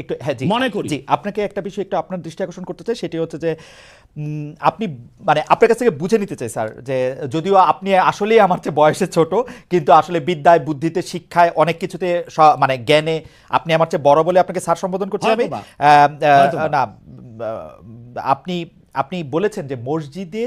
একটু হ্যাঁ জি। মনে করি। জি আপনাকে একটা বিষয় একটু আপনার দৃষ্টি আকর্ষণ করতে চাই সেটি হচ্ছে যে আপনি মানে আপনার কাছ থেকে বুঝে নিতে চাই স্যার যে যদিও আপনি আসলেই আমার চেয়ে বয়সে ছোট কিন্তু আসলে বিদ্যায় বুদ্ধিতে শিক্ষায় অনেক কিছুতে মানে জ্ঞানে আপনি আমার চেয়ে বড় বলে আপনাকে স্যার সম্বোধন করছি আমি। না আপনি আপনি বলেছেন যে মসজিদে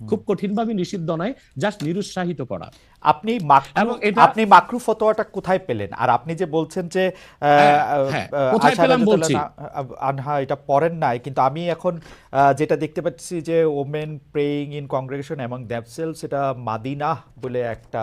খুব কঠিনভাবে নিষিদ্ধ নয় জাস্ট নিরুৎসাহিত করা আপনি এবং এটা- আপনি মাকরু ফতোয়াটা কোথায় পেলেন আর আপনি যে বলছেন যে আহ, হ্যাঁ, হ্যাঁ, কোথায় পেলাম বলছি। আনহা- এটা পড়েন নাই কিন্তু আমি এখন যেটা দেখতে পাচ্ছি যে ওমেন প্রেইং ইন কংগ্রেগেশন এবং দ্যাপসেল সেটা মাদিনা বলে একটা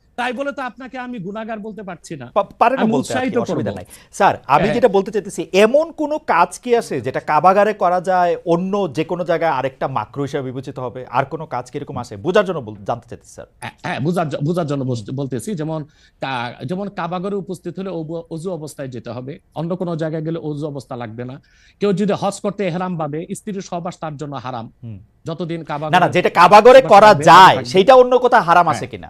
তাই বলে তো আপনাকে আমি গুনাহগার বলতে পারছি না। পারে না কি, উৎসাহিত অসুবিধা নাই। স্যার আমি হ্যাঁ। যেটা বলতে চাইতেছি এমন কোন কাজ কি আছে যেটা কাবাগারে করা যায় অন্য যে কোনো জায়গায় আরেকটা মাকরু হিসেবে বিবেচিত হবে? আর কোনো কাজ কীরকম আছে? বোঝার জন্য জানতে চাইতেছি স্যার। হ্যাঁ, হ্যাঁ বুঝার বুঝার জন্য বলতেছি যেমন যেমন কাবাগরে উপস্থিত হলে অজু অবস্থায় যেতে হবে। অন্য কোনো জায়গায় গেলে অজু অবস্থা লাগবে না। কেউ যদি হজ করতে এহরাম বাঁধে স্ত্রীর সহবাস তার জন্য হারাম। যতদিন কাবাগরে না না যেটা কাবাগরে করা যায় সেটা অন্য কোথাও হারাম আছে হ্যাঁ। কিনা?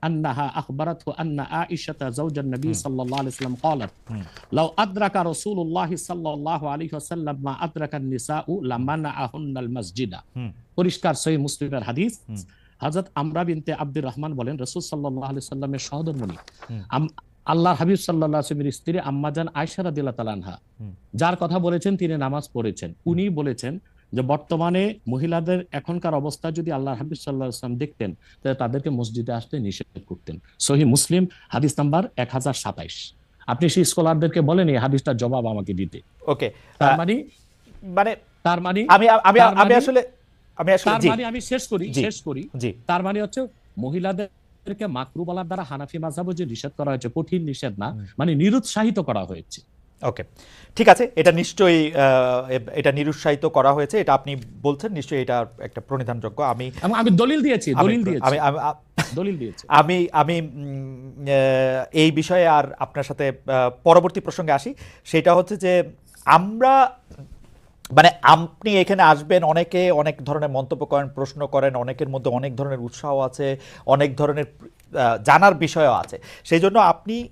الرحمن أنها أخبرته أن عائشة زوج النبي صلى الله عليه وسلم قالت لو أدرك رسول الله صلى الله عليه وسلم ما أدرك النساء لمنعهن المسجد হুম পরিষ্কার সহি মুসলিমের হাদিস হযরত আমরা বিনতে আব্দুর রহমান বলেন রাসূল সাল্লাল্লাহু আলাইহি সাল্লামের সহধর্মণী হুম। আম- আল্লাহর হাবিব সাল্লাল্লাহু আলাইহি ওয়াসাল্লামের স্ত্রী আম্মাজান আয়েশা রাদিয়াল্লাহু তাআলা আনহা হুম। যার কথা বলেছেন তিনি নামাজ পড়েছেন উনি বলেছেন যে বর্তমানে মহিলাদের এখনকার অবস্থা যদি আল্লাহ হাবিব সাল্লাহ আসলাম দেখতেন তাহলে তাদেরকে মসজিদে আসতে নিষেধ করতেন। সহি মুসলিম হাদিস নাম্বার এক হাজার সাতাইশ। আপনি সেই স্কলারদেরকে বলেন এই হাদিসটার জবাব আমাকে দিতে। ওকে তার মানে? মানে তার মানে? আমি আমি আমি মানে- আসলে আমি আসলে তার মানে আমি শেষ করি শেষ করি। জি। তার মানে হচ্ছে মহিলাদেরকে মাকরু বলার দ্বারা হানাফি মাযহাবও যে নিষেধ করা হয়েছে কঠিন নিষেধ না মানে নিরুৎসাহিত করা হয়েছে। ওকে ঠিক আছে এটা নিশ্চয়ই এটা নিরুৎসাহিত করা হয়েছে এটা আপনি বলছেন নিশ্চয়ই এটা একটা প্রণিধানযোগ্য। আমি আমি দলিল দিয়েছি দলিল দিয়েছি। আমি আমি- দলিল দিয়েছি। আমি আমি এই বিষয়ে আর আপনার সাথে পরবর্তী প্রসঙ্গে আসি। সেটা হচ্ছে যে আমরা মানে আপনি এখানে আসবেন অনেকে অনেক ধরনের মন্তব্য করেন প্রশ্ন করেন অনেকের মধ্যে অনেক ধরনের উৎসাহ আছে অনেক ধরনের জানার বিষয়ও আছে। সেই জন্য আপনি